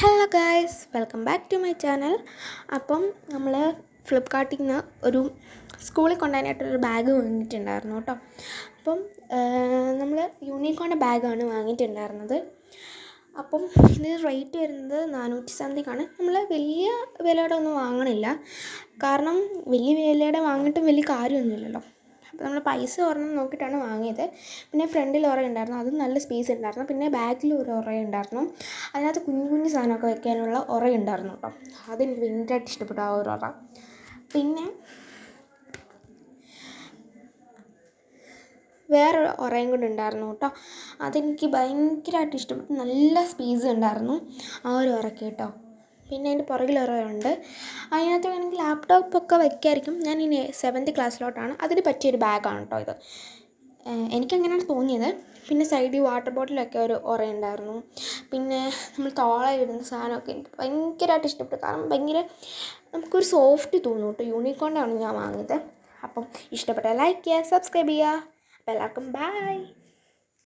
Hello guys welcome back to my channel. അപ്പം നമ്മൾ ഫ്ലിപ്കാർട്ടിൽ നിന്ന് ഒരു സ്കൂളിൽ കൊണ്ടുപോകാനായിട്ടൊരു ബാഗ് വാങ്ങിയിട്ടുണ്ടായിരുന്നു കേട്ടോ. അപ്പം നമ്മൾ യൂണിക്കോണിന്റെ ബാഗാണ് വാങ്ങിയിട്ടുണ്ടായിരുന്നത്. അപ്പം ഇതിന് റേറ്റ് വരുന്നത് നാനൂറ്റി സംതിങ് ആണ്. നമ്മൾ വലിയ വിലയുടെ ഒന്നും വാങ്ങണില്ല. കാരണം വലിയ വിലയുടെ വാങ്ങിയിട്ടും വലിയ കാര്യമൊന്നുമില്ലല്ലോ. നമ്മൾ പൈസ ഒരെണ്ണം നോക്കിയിട്ടാണ് വാങ്ങിയത്. പിന്നെ ഫ്രണ്ടിൽ ഒറ ഉണ്ടായിരുന്നു. അതും നല്ല സ്പേസ് ഉണ്ടായിരുന്നു. പിന്നെ ബാക്കിൽ ഒരു ഉറ ഉണ്ടായിരുന്നു. അതിനകത്ത് കുഞ്ഞു കുഞ്ഞു സാധനമൊക്കെ വെക്കാനുള്ള ഉറ ഉണ്ടായിരുന്നു കേട്ടോ. അതെനിക്ക് ഭയങ്കരമായിട്ട് ഇഷ്ടപ്പെട്ടു ആ ഒരു ഉറ പിന്നെ വേറൊരു ഉറയും കൂടെ ഉണ്ടായിരുന്നു കേട്ടോ. അതെനിക്ക് ഭയങ്കരമായിട്ട് ഇഷ്ടപ്പെട്ടു. നല്ല സ്പേസ് ഉണ്ടായിരുന്നു ആ ഒരു ഉറയ്ക്ക് കേട്ടോ. പിന്നെ അതിന്റെ ഉറയുണ്ട് അതിനകത്ത് വേണമെങ്കിൽ ലാപ്ടോപ്പ് ഒക്കെ വയ്ക്കായിരിക്കും ഞാൻ ഇനി സെവൻത്ത് ക്ലാസ്സിലോട്ടാണ് അതിന് പറ്റിയൊരു ബാഗാണ് കേട്ടോ ഇത്. എനിക്കങ്ങനെയാണ് തോന്നിയത്. പിന്നെ സൈഡിൽ വാട്ടർ ബോട്ടിലൊക്കെ ഒരു ഉറയുണ്ടായിരുന്നു പിന്നെ നമ്മൾ തോളയിടുന്ന സാധനമൊക്കെ എനിക്ക് ഭയങ്കരമായിട്ട് ഇഷ്ടപ്പെട്ടു. കാരണം ഭയങ്കര നമുക്കൊരു സോഫ്റ്റ് തോന്നും കേട്ടോ യൂണിക്കോണ്ടാണ് ഞാൻ വാങ്ങിയത്. അപ്പം ഇഷ്ടപ്പെട്ട ലൈക്ക് ചെയ്യുക സബ്സ്ക്രൈബ് ചെയ്യുക. അപ്പോൾ എല്ലാവർക്കും ബൈ